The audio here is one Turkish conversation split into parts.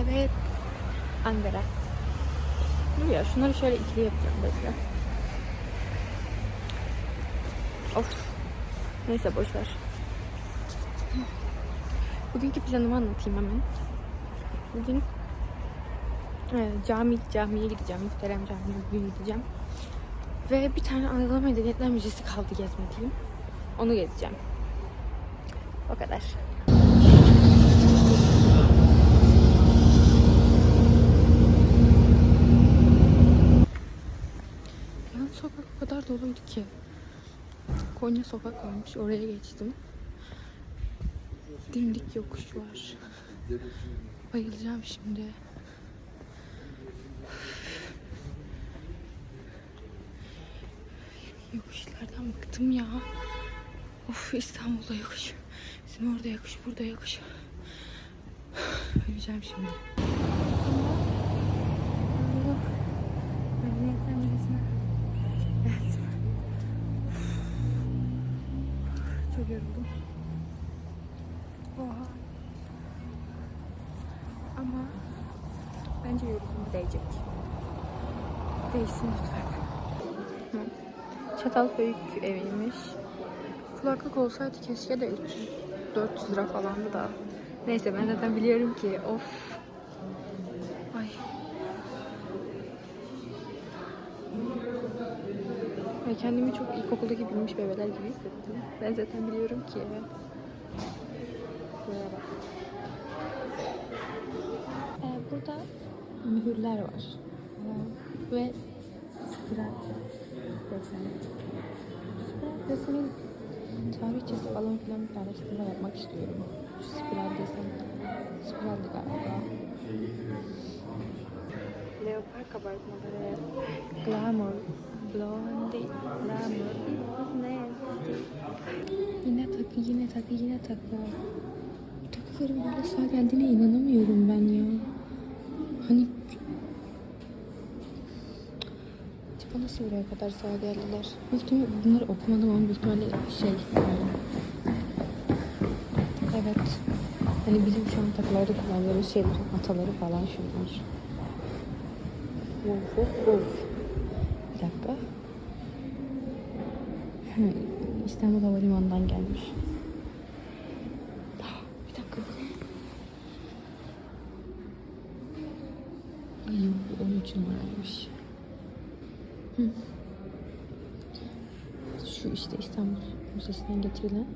Evet. Ankara. Dur ya şunları şöyle ikili yapacağım bekle. Of. Neyse boş ver. Bugünkü planımı anlatayım hemen. Bugün e, cami camiye gideceğim. Muhterem camiye bugün gideceğim. Ve bir tane Anadolu Medeniyetler Müzesi kaldı gezmediğim. Onu gezeceğim. O kadar. Yan sokak o kadar doluydu ki. Konya sokak varmış. Oraya geçtim. Dimdik yokuş var. Bayılacağım şimdi. Yokuşlardan bıktım ya. Of İstanbul'da yokuş. Bizim orada yokuş, burada yokuş. Öleceğim şimdi. Medeniyetler Müzesi'ne yoruldum. Oha. Ama bence yoruldum değecek. Değsin lütfen. Çatalhöyük eviymiş. Kulaklık olsaydı keşke de 300 400 lira falandı da. Neyse ben zaten biliyorum ki of. Ay. Ve kendimi çok ilkokuldaki bilmiş bebeler gibi hissettim. Ben zaten biliyorum ki. Buraya bak. Ee, burada mühürler var. Ee, ve spiral desen. Spiral desenin tarihçesi falan filan bir araştırma yapmak istiyorum. Şu spiral desen. Spiraldi galiba. Leopar kabartmaları. Glamour. Blondie. Glamour. Nasty. Yine takı, yine takı, yine takı. Takıların böyle sağ geldiğine inanamıyorum ben ya. Hani Acaba nasıl buraya kadar sağ geldiler? Büyük bunları okumadım ama büyük ihtimalle şey... Evet. Hani bizim şu an takılarda kullandığımız şeylerin ataları falan şunlar. Of of of. Bir dakika. İstanbul Havalimanı'ndan gelmiş. Bir dakika bu ne? Ay bu 13 numaraymış. Şu işte İstanbul Müzesi'nden getirilen.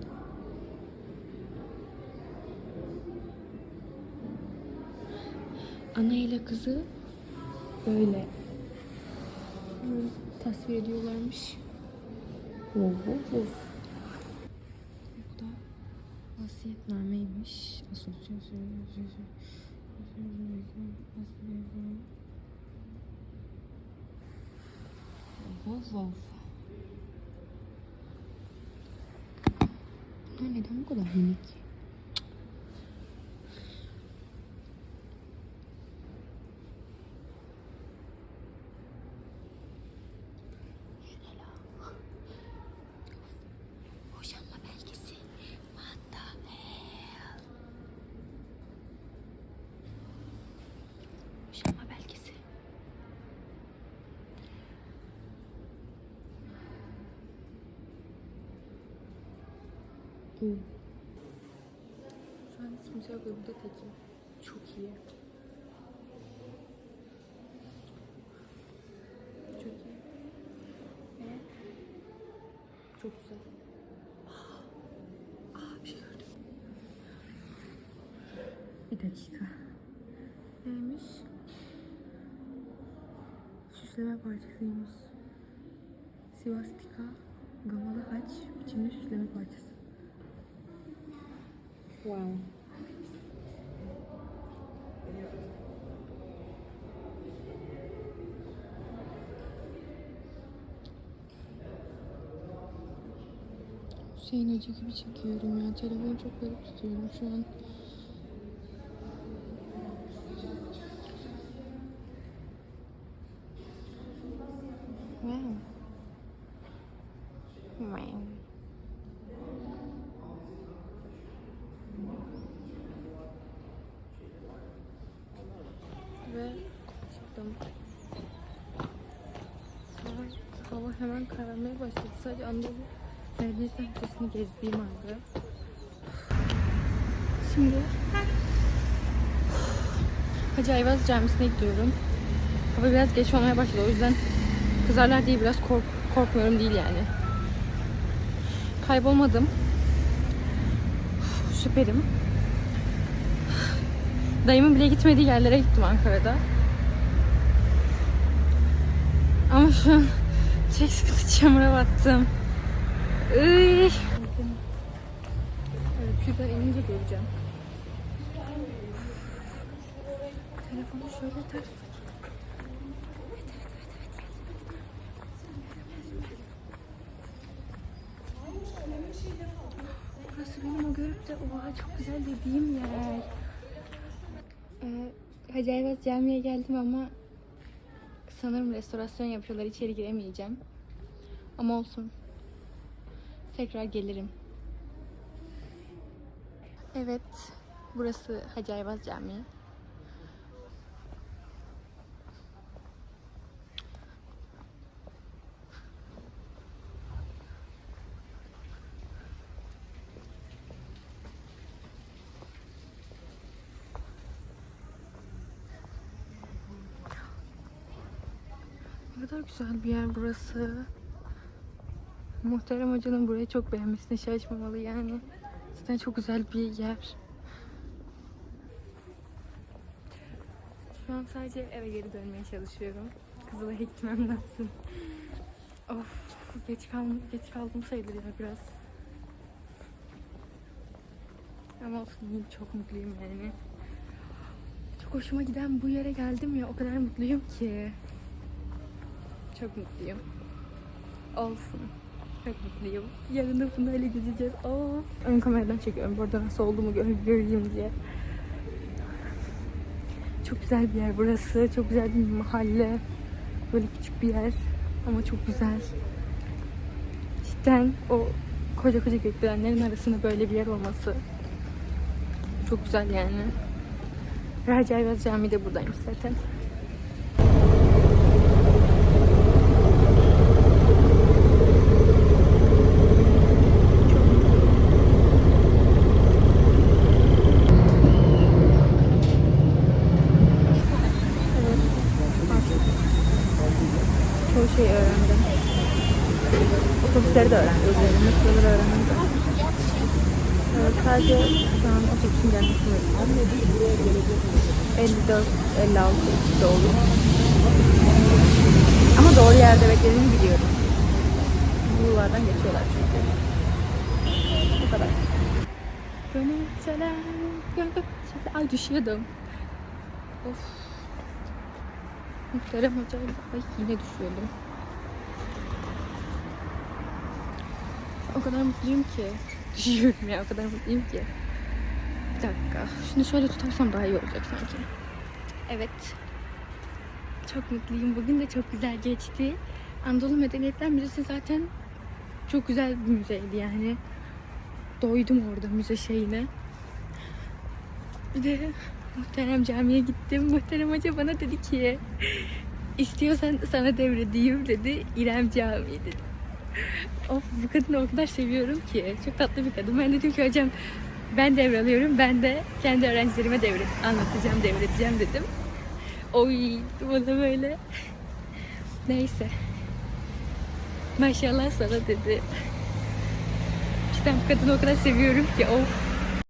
Ana ile kızı böyle tasvir ediyorlarmış. Wow, wow, wow. Bu da vasiyetnameymiş. Asosyasyon. Wow, wow. Bunlar neden bu kadar minik? Şu an hiç kimse yok ve tekim. Çok iyi. Çok iyi. Ve çok güzel. Aa, aa, bir şey gördüm. Bir dakika. Neymiş? Süsleme parçasıymış. Sivastika, gamalı haç, biçimli süsleme parçası. Wow. Hüseyin Hoca gibi çekiyorum ya. Telefonu çok garip tutuyorum şu an. Wow. Wow. ve çıktım. Sonra hava hemen kararmaya başladı. Sadece Anadolu Medeniyet Müzesi'ni gezdiğim halde. Şimdi Hacı Ayvaz Camisi'ne gidiyorum. Hava biraz geç olmaya başladı. O yüzden kızarlar diye biraz kork korkmuyorum değil yani. Kaybolmadım. Süperim. Dayımın bile gitmediği yerlere gittim Ankara'da. Ama şu an çok sıkıntı çamura battım. Iy. Evet, şuradan inince göreceğim. Telefonu şöyle ters. Burası benim o görüp de oha çok güzel dediğim yer. Ee, Hacı Ayvaz Camii'ye geldim ama sanırım restorasyon yapıyorlar. İçeri giremeyeceğim. Ama olsun. Tekrar gelirim. Evet. Burası Hacı Ayvaz Camii. Ne kadar güzel bir yer burası. Muhterem hocanın burayı çok beğenmesine şaşmamalı yani. Zaten çok güzel bir yer. Şu an sadece eve geri dönmeye çalışıyorum. Kızılay'a gitmem lazım. Of, geç kaldım, geç kaldım sayılır ya biraz. Ama olsun yine çok mutluyum yani. Çok hoşuma giden bu yere geldim ya o kadar mutluyum ki. Çok mutluyum. Olsun. Çok mutluyum. Yarın da bunu öyle gezeceğiz. Of. Ön kameradan çekiyorum. Bu arada nasıl olduğumu gör göreyim diye. Çok güzel bir yer burası. Çok güzel bir mahalle. Böyle küçük bir yer. Ama çok güzel. Cidden o koca koca gökdelenlerin arasında böyle bir yer olması çok güzel yani. Raci Ayvaz Camii de buradaymış zaten. Otobüsleri de öğrendim. Metroları öğrendim. Evet, sadece şu an otobüsün gelmesini bekliyorum. 54, 56 de olur. Ama doğru yerde beklediğimi biliyorum. Buralardan geçiyorlar çünkü. Bu kadar. Gönül çelen, gönül çelen. Ay düşüyordum. Of. Muhterem hocayla ay yine düşüyordum. O kadar mutluyum ki. Düşüyorum ya o kadar mutluyum ki. Bir dakika. Şunu şöyle tutarsam daha iyi olacak sanki. Evet. Çok mutluyum. Bugün de çok güzel geçti. Anadolu Medeniyetler Müzesi zaten çok güzel bir müzeydi yani. Doydum orada müze şeyine. Bir de Muhterem camiye gittim. Muhterem hoca bana dedi ki istiyorsan sana devredeyim dedi. İrem Camii dedi. Of bu kadını o kadar seviyorum ki. Çok tatlı bir kadın. Ben dedim ki hocam ben devralıyorum. Ben de kendi öğrencilerime devret anlatacağım, devredeceğim dedim. Oy bana böyle. Neyse. Maşallah sana dedi. İşte bu kadını o kadar seviyorum ki of.